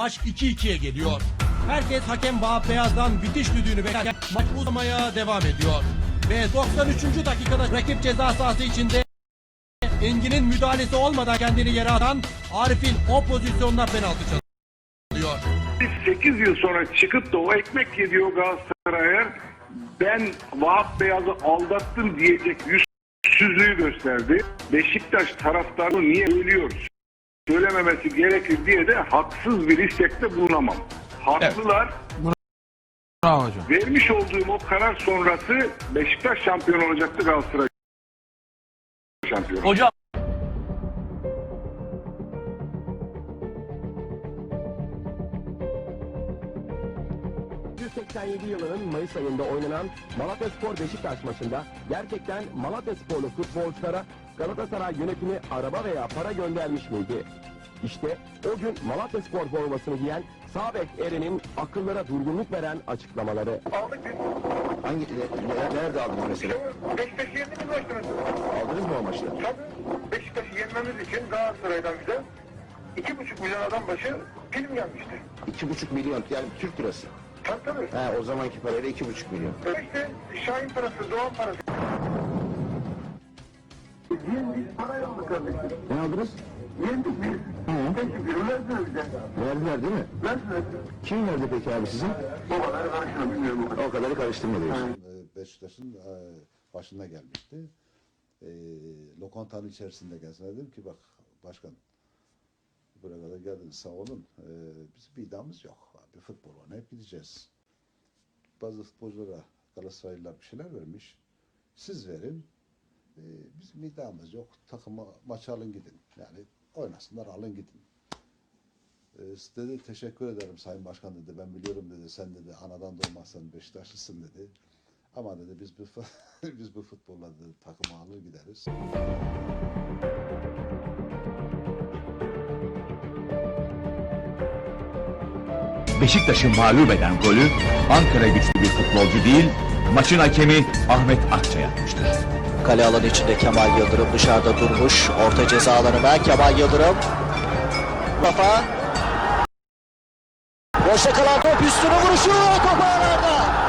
Maç 2-2'ye geliyor. Herkes hakem Vahap Beyaz'dan bitiş düdüğünü beklerken maç uzamaya devam ediyor. Ve 93. dakikada rakip ceza sahası içinde Engin'in müdahalesi olmadan kendini yere atan Arif'in o pozisyonuna penaltı çalıyor. 8 yıl sonra çıkıp da o ekmek yediği o Galatasaray'a ben Vahap Beyaz'ı aldattım diyecek yüzsüzlüğü gösterdi. Beşiktaş taraftarı niye ölüyor? Söylememesi gerekir diye de haksız bir istekte bulunamam. Haklılar. Bravo hocam. Vermiş olduğum o karar sonrası Beşiktaş şampiyon olacaktı Galatasaray şampiyon. Hocam 1987 yılının Mayıs ayında oynanan Malatyaspor Beşiktaş maçında gerçekten Malatyasporlu futbolculara Galatasaray yönetimi araba veya para göndermiş miydi? İşte o gün Malatyaspor formasını giyen Sabek Eren'in akıllara durgunluk veren açıklamaları. Aldık biz. Hangi, nerede aldın mesela? Beşiktaş'ı yendiniz başkanım. Aldınız mı o maçta? Tabii Beşiktaş'ı yenmemiz için Galatasaray'dan bize iki buçuk milyon adam başı film gelmişti. İki buçuk milyon yani Türk lirası. Tabii tabii. He, o zamanki parayla iki buçuk milyon. İşte Şahin parası, Doğan parası. Yendik, parayı aldık kardeşim. Ne aldınız? Yendik biz. Teşekkür verdiler bize. Verdiler değil mi? Verdiler. Kim verdi peki abi sizin? O kadar karıştırma bilmiyorum o kadar. O kadarı karıştırma diyorsun. e, Beşiktaş'ın e, başına gelmişti. E, lokantanın içerisinde gelsin. Dedim ki bak başkan buraya kadar geldiniz sağ olun. E, bizim bir iddiamız yok. Bir futbol oynayıp gideceğiz. Bazı futbolculara Galatasaraylılar bir şeyler vermiş. Siz verin. E, bizim iddiamız yok. Takıma maçı alın gidin. Yani oynasınlar alın gidin. E, dedi teşekkür ederim Sayın Başkan dedi. Ben biliyorum dedi. Sen dedi anadan doğmazsan Beşiktaşlısın dedi. Ama dedi biz bu biz bu futbolla dedi, takımı alır gideriz. Beşiktaş'ı mağlup eden golü Ankara güçlü bir futbolcu değil, maçın hakemi Ahmet Akça yapmıştır. Kale alanı içinde Kemal Yıldırım dışarıda durmuş. Orta ceza alanına Kemal Yıldırım. Rafa. Boşta kalan top üstüne vuruşu. Top ağlarda.